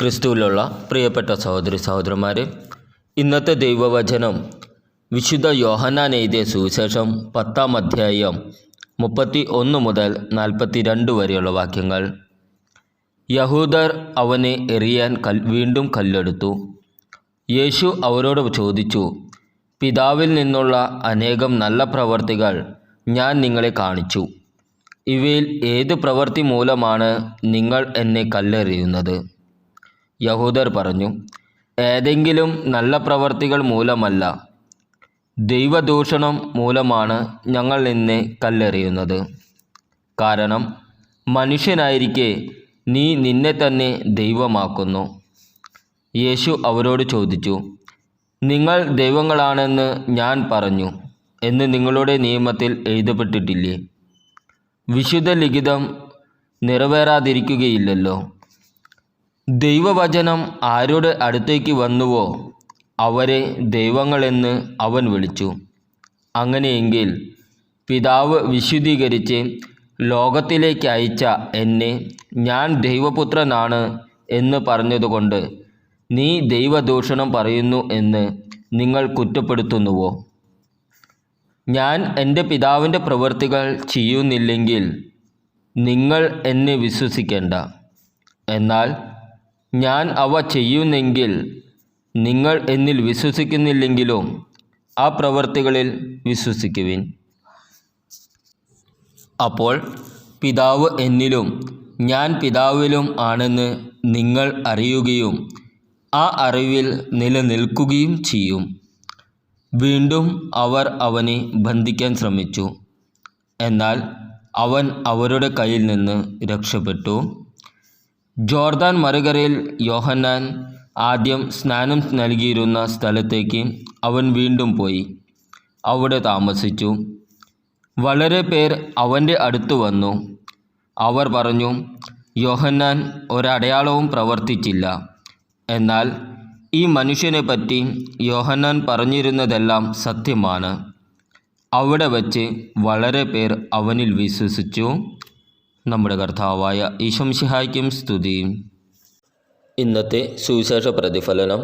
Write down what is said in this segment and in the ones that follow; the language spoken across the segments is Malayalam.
ക്രിസ്തുവിലുള്ള പ്രിയപ്പെട്ട സഹോദരി സഹോദരന്മാരെ ഇന്നത്തെ ദൈവവചനം വിശുദ്ധ യോഹന്നാൻ എഴുതിയ സുവിശേഷം പത്താം അധ്യായം മുപ്പത്തി ഒന്ന് മുതൽ നാൽപ്പത്തി രണ്ട് വരെയുള്ള വാക്യങ്ങൾ. യഹൂദർ അവനെ എറിയാൻ കൽ വീണ്ടും കല്ലെടുത്തു. യേശു അവരോട് ചോദിച്ചു പിതാവിൽ നിന്നുള്ള അനേകം നല്ല പ്രവർത്തികൾ ഞാൻ നിങ്ങളെ കാണിച്ചു. ഇവയിൽ ഏത് പ്രവൃത്തി മൂലമാണ് നിങ്ങൾ എന്നെ കല്ലെറിയുന്നത്? യഹൂദർ പറഞ്ഞു ഏതെങ്കിലും നല്ല പ്രവർത്തികൾ മൂലമല്ല. ദൈവദൂഷണം മൂലമാണ് ഞങ്ങൾ നിന്നെ കല്ലെറിയുന്നത്. കാരണം മനുഷ്യനായിരിക്കെ നീ നിന്നെ തന്നെ ദൈവമാക്കുന്നു. യേശു അവരോട് ചോദിച്ചു നിങ്ങൾ ദൈവങ്ങളാണെന്ന് ഞാൻ പറഞ്ഞു എന്ന് നിങ്ങളുടെ നിയമത്തിൽ എഴുതപ്പെട്ടിട്ടില്ലേ? വിശുദ്ധ ലിഖിതം നിറവേറാതിരിക്കുകയില്ലല്ലോ. ദൈവവചനം ആരുടെ അടുത്തേക്ക് വന്നുവോ അവരെ ദൈവങ്ങളെന്ന് അവൻ വിളിച്ചു. അങ്ങനെയെങ്കിൽ പിതാവ് വിശുദ്ധീകരിച്ച് ലോകത്തിലേക്ക് അയച്ച എന്നെ ഞാൻ ദൈവപുത്രനാണ് എന്ന് പറഞ്ഞതുകൊണ്ട് നീ ദൈവദൂഷണം പറയുന്നു എന്ന് നിങ്ങൾ കുറ്റപ്പെടുത്തുന്നുവോ? ഞാൻ എന്റെ പിതാവിന്റെ പ്രവൃത്തികൾ ചെയ്യുന്നില്ലെങ്കിൽ നിങ്ങൾ എന്നെ വിശ്വസിക്കേണ്ട. എന്നാൽ ഞാൻ അവ ചെയ്യുന്നെങ്കിൽ നിങ്ങൾ എന്നിൽ വിശ്വസിക്കുന്നില്ലെങ്കിലും ആ പ്രവർത്തികളിൽ വിശ്വസിക്കുവിൻ. അപ്പോൾ പിതാവ് എന്നിലും ഞാൻ പിതാവിലും ആണെന്ന് നിങ്ങൾ അറിയുകയും ആ അറിവിൽ നിലനിൽക്കുകയും ചെയ്യും. വീണ്ടും അവർ അവനെ ബന്ധിക്കാൻ ശ്രമിച്ചു. എന്നാൽ അവൻ അവരുടെ കയ്യിൽ നിന്ന് രക്ഷപ്പെട്ടു. ജോർദാൻ മറുകരയിൽ യോഹന്നാൻ ആദ്യം സ്നാനം നൽകിയിരുന്ന സ്ഥലത്തേക്ക് അവൻ വീണ്ടും പോയി. അവിടെ താമസിച്ചു. വളരെ പേർ അവന്റെ അടുത്ത് വന്നു. അവർ പറഞ്ഞു യോഹന്നാൻ ഒരടയാളവും പ്രവർത്തിച്ചില്ല. എന്നാൽ ഈ മനുഷ്യനെ പറ്റി യോഹന്നാൻ പറഞ്ഞിരുന്നതെല്ലാം സത്യമാണ്. അവിടെ വച്ച് വളരെ പേർ അവനിൽ വിശ്വസിച്ചു. നമ്മുടെ കർത്താവായ ഈശംഷിഹായ്ക്കും സ്തുതി. ഇന്നത്തെ സുവിശേഷ പ്രതിഫലനം.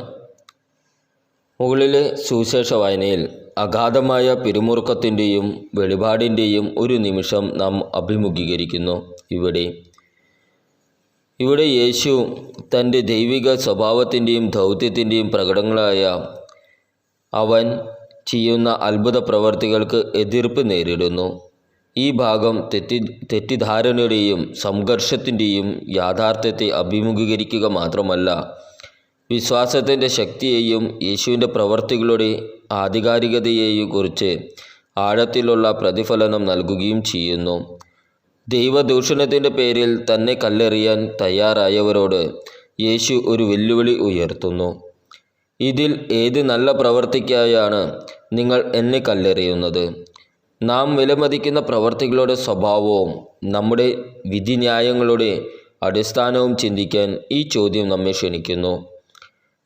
മുകളിലെ സുവിശേഷ വായനയിൽ അഗാധമായ പിരിമുറുക്കത്തിന്റെയും വെളിപാടിന്റെയും ഒരു നിമിഷം നാം അഭിമുഖീകരിക്കുന്നു. ഇവിടെ ഇവിടെ യേശു തന്റെ ദൈവിക സ്വഭാവത്തിന്റെയും ദൗത്യത്തിന്റെയും പ്രകടങ്ങളായ അവൻ ചെയ്യുന്ന അത്ഭുത പ്രവർത്തികൾക്ക് എതിർപ്പ് നേരിടുന്നു. ഈ ഭാഗം തെറ്റി തെറ്റിദ്ധാരണയുടെയും സംഘർഷത്തിന്റെയും യാഥാർത്ഥ്യത്തെ അഭിമുഖീകരിക്കുക മാത്രമല്ല വിശ്വാസത്തിന്റെ ശക്തിയെയും യേശുവിന്റെ പ്രവർത്തികളുടെ ആധികാരികതയെയും കുറിച്ച് ആഴത്തിലുള്ള പ്രതിഫലനം നൽകുകയും ചെയ്യുന്നു. ദൈവദൂഷണത്തിന്റെ പേരിൽ തന്നെ കല്ലെറിയാൻ തയ്യാറായവരോട് യേശു ഒരു വെല്ലുവിളി ഉയർത്തുന്നു. ഇതിൽ ഏത് നല്ല പ്രവർത്തിക്കായാണ് നിങ്ങൾ എന്നെ കല്ലെറിയുന്നത്? നാം വിലമതിക്കുന്ന പ്രവർത്തികളുടെ സ്വഭാവവും നമ്മുടെ വിധിന്യായങ്ങളുടെ അടിസ്ഥാനവും ചിന്തിക്കാൻ ഈ ചോദ്യം നമ്മെ ക്ഷണിക്കുന്നു.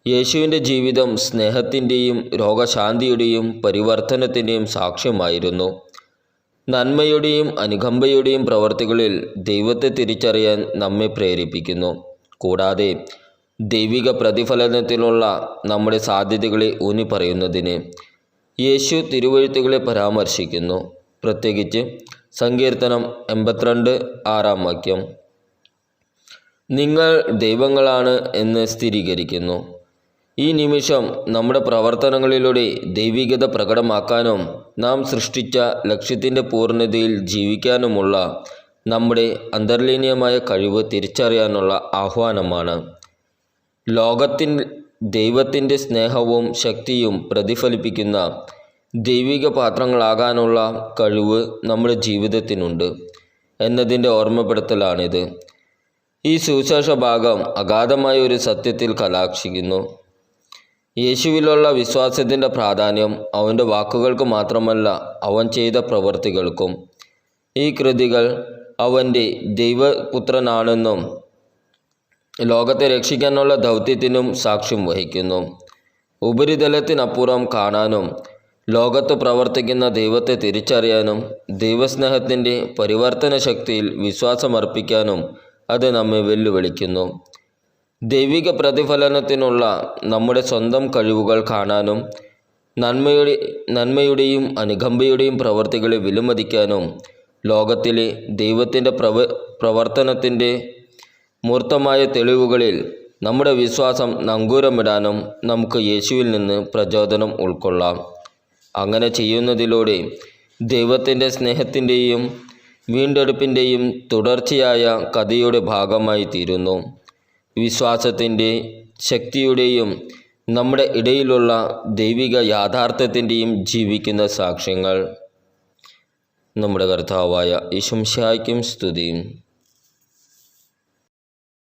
യേശുവിന്റെ ജീവിതം സ്നേഹത്തിന്റെയും രോഗശാന്തിയുടെയും പരിവർത്തനത്തിന്റെയും സാക്ഷ്യമായിരുന്നു. നന്മയുടെയും അനുകമ്പയുടെയും പ്രവർത്തികളിൽ ദൈവത്തെ തിരിച്ചറിയാൻ നമ്മെ പ്രേരിപ്പിക്കുന്നു. കൂടാതെ ദൈവിക പ്രതിഫലനത്തിനുള്ള നമ്മുടെ സാധ്യതകളെ ഊന്നി പറയുന്നതിന് യേശു തിരുവഴുത്തുകളെ പരാമർശിക്കുന്നു. പ്രത്യേകിച്ച് സങ്കീർത്തനം എൺപത്തിരണ്ട് ആറാം വാക്യം. നിങ്ങൾ ദൈവങ്ങളാണ് എന്ന് സ്ഥിരീകരിക്കുന്നു. ഈ നിമിഷം നമ്മുടെ പ്രവർത്തനങ്ങളിലൂടെ ദൈവികത പ്രകടമാക്കാനും നാം സൃഷ്ടിച്ച ലക്ഷ്യത്തിന്റെ പൂർണതയിൽ ജീവിക്കാനുമുള്ള നമ്മുടെ അന്തർലീനീയമായ കഴിവ് തിരിച്ചറിയാനുള്ള ആഹ്വാനമാണ്. ലോകത്തിൻ ദൈവത്തിന്റെ സ്നേഹവും ശക്തിയും പ്രതിഫലിപ്പിക്കുന്ന ദൈവിക പാത്രങ്ങളാകാനുള്ള കഴിവ് നമ്മുടെ ജീവിതത്തിനുണ്ട് എന്നതിന്റെ ഓർമ്മപ്പെടുത്തലാണിത്. ഈ സുവിശേഷ ഭാഗം അഗാധമായ ഒരു സത്യത്തിൽ കലാക്ഷിക്കുന്നു. യേശുവിലുള്ള വിശ്വാസത്തിന്റെ പ്രാധാന്യം അവന്റെ വാക്കുകൾക്ക് മാത്രമല്ല അവൻ ചെയ്ത പ്രവൃത്തികൾക്കും. ഈ കൃതികൾ അവന്റെ ദൈവപുത്രനാണെന്നും ലോകത്തെ രക്ഷിക്കാനുള്ള ദൗത്യത്തിനും സാക്ഷ്യം വഹിക്കുന്നു. ഉപരിതലത്തിനപ്പുറം കാണാനും ലോകത്ത് പ്രവർത്തിക്കുന്ന ദൈവത്തെ തിരിച്ചറിയാനും ദൈവസ്നേഹത്തിന്റെ പരിവർത്തന ശക്തിയിൽ വിശ്വാസമർപ്പിക്കാനും അത് നമ്മെ വെല്ലുവിളിക്കുന്നു. ദൈവിക പ്രതിഫലനത്തിനുള്ള നമ്മുടെ സ്വന്തം കഴിവുകൾ കാണാനും നന്മയുടെ നന്മയുടെയും അനുകമ്പയുടെയും പ്രവർത്തികളെ വിലമതിക്കാനും ലോകത്തിലെ ദൈവത്തിന്റെ പ്രവ പ്രവർത്തനത്തിന്റെ മൂർത്തമായ തെളിവുകളിൽ നമ്മുടെ വിശ്വാസം നങ്കൂരമിടാനും നമുക്ക് യേശുവിൽ നിന്ന് പ്രചോദനം ഉൾക്കൊള്ളാം. അങ്ങനെ ചെയ്യുന്നതിലൂടെ ദൈവത്തിന്റെ സ്നേഹത്തിന്റെയും വീണ്ടെടുപ്പിന്റെയും തുടർച്ചയായ കഥയുടെ ഭാഗമായി തീരുന്നു. വിശ്വാസത്തിന്റെ ശക്തിയുടെയും നമ്മുടെ ഇടയിലുള്ള ദൈവിക യാഥാർത്ഥ്യത്തിന്റെയും ജീവിക്കുന്ന സാക്ഷ്യങ്ങൾ. നമ്മുടെ കർത്താവായ ഈശംശായ്ക്കും സ്തുതിയും.